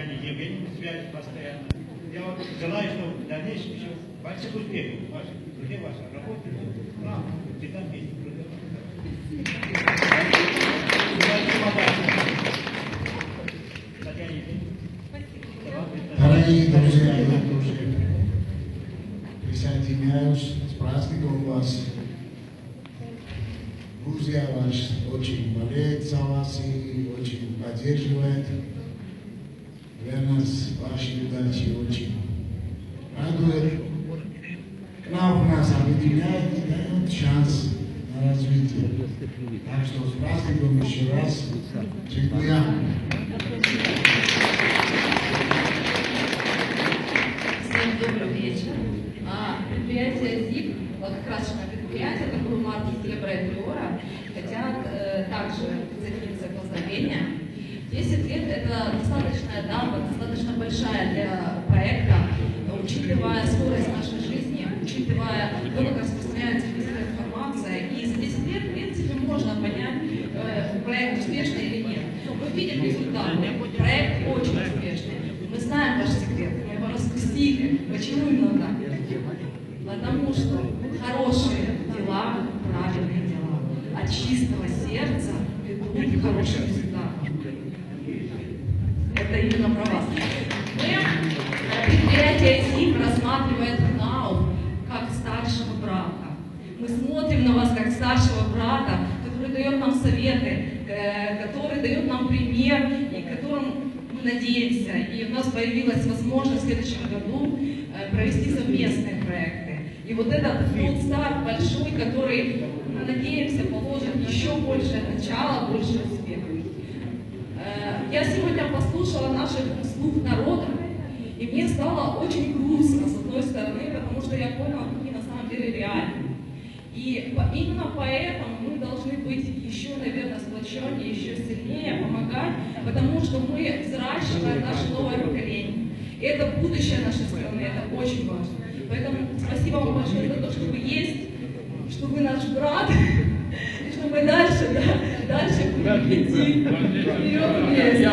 Татьяне Евгеньевне связь постоянно. Я вот желаю, что в дальнейшем еще больших успехов в вашей труде, вашей работе. Нам всегда вместе. Дорогие друзья, я тоже присоединяюсь с праздником вас. Грузия ваш очень болеет за вас и очень поддерживает. Для нас ваши удачи очень радует. Клав нас объединяет и дает шанс на развитие. Так что с праздником еще раз. Dziękuję. Всем добрый вечер. А, предприятие ЗИП, лакокрасочное предприятие, это был марки Хлебра и Приора, хотят э, также к поздравлениям. 10 лет – это достаточная дата, достаточно большая для проекта, учитывая скорость нашей жизни, учитывая то, как распространяется быстрая информация. И за 10 лет, в принципе, можно понять, э, проект успешный или нет. Мы видим результаты. Проект очень успешный. Мы знаем ваш секрет, мы его распустили. Почему именно так? Потому что хорошие дела, правильные дела, от чистого сердца ведут к предприятие СИМ рассматривает КНАУ как старшего брата. Мы смотрим на вас как старшего брата, который дает нам советы, э, который дает нам пример, и которым мы надеемся. И у нас появилась возможность в следующем году э, провести совместные проекты. И вот этот тот старт большой, который, мы надеемся, положит еще большее начало, больше успехов. Э, Я сегодня послушала наших слух народа, и мне стало очень грустно, с одной стороны, потому что я поняла, какие на самом деле реальны. И именно поэтому мы должны быть еще, наверное, сплоченнее, еще сильнее, помогать, потому что мы взращиваем наше новое поколение. И это будущее нашей страны, это очень важно. Поэтому спасибо вам большое за то, что вы есть, что вы наш брат, и что мы дальше, да, дальше будем идти вперед вместе.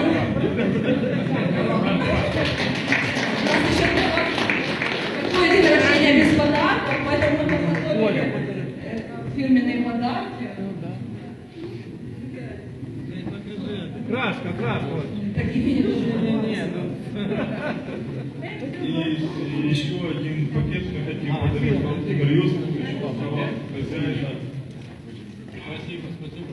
У нас еще такой день рождения без подарков, поэтому мы подготовили э, фирменные подарки. Краска. Такими не нужно. И еще один пакет мы хотим подарить Владимиру Йосиповичу, права хозяина. Спасибо, спасибо.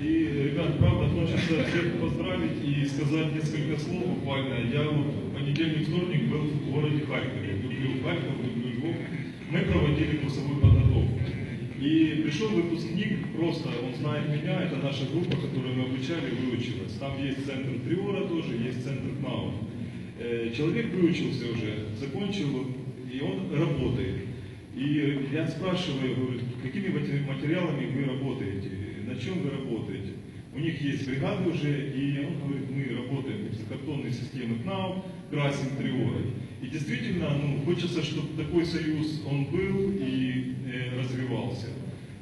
И, ребят, правда, хочется всех поздравить и сказать несколько слов буквально. Я вот в понедельник, вторник был в городе Харькове. Люблю Харьков, люблю Львов. Мы проводили курсовую подготовку. И пришел выпускник, просто он знает меня, это наша группа, которую мы обучали, выучилась. Там есть центр Триора тоже, есть центр КНАУ. Э, Человек выучился уже, закончил, и он работает. И я спрашиваю, говорю, какими мате- материалами вы работаете, на чем вы работаете? У них есть бригады уже, и он говорит, мы работаем с картонной системы КНАУ, красим триорой. И действительно, ну, хочется, чтобы такой союз он был и э, развивался.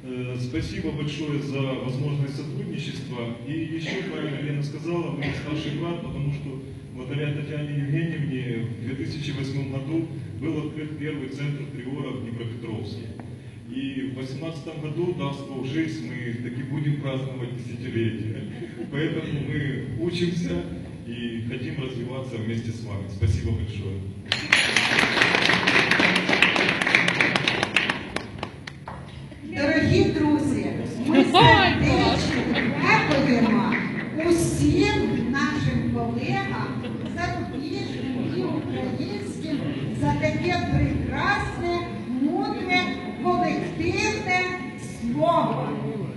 Э, Спасибо большое за возможность сотрудничества. И еще, правильно Лена сказала, вы старший брат, потому что благодаря Татьяне Евгеньевне в 2008 году был открыт первый центр Триора в Днепропетровске. И в 2018 году, даст Бог жизнь, мы таки будем праздновать десятилетие. Поэтому мы учимся и хотим развиваться вместе с вами. Спасибо большое. Слово,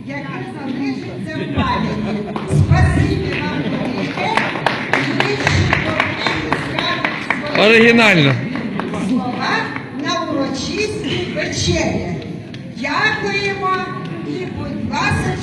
яке залишиться в пам'яті. Спасибі вам велике. І вищі повинні скажуть Оригінально. слова на урочистій вечері. Дякуємо і, будь ласка,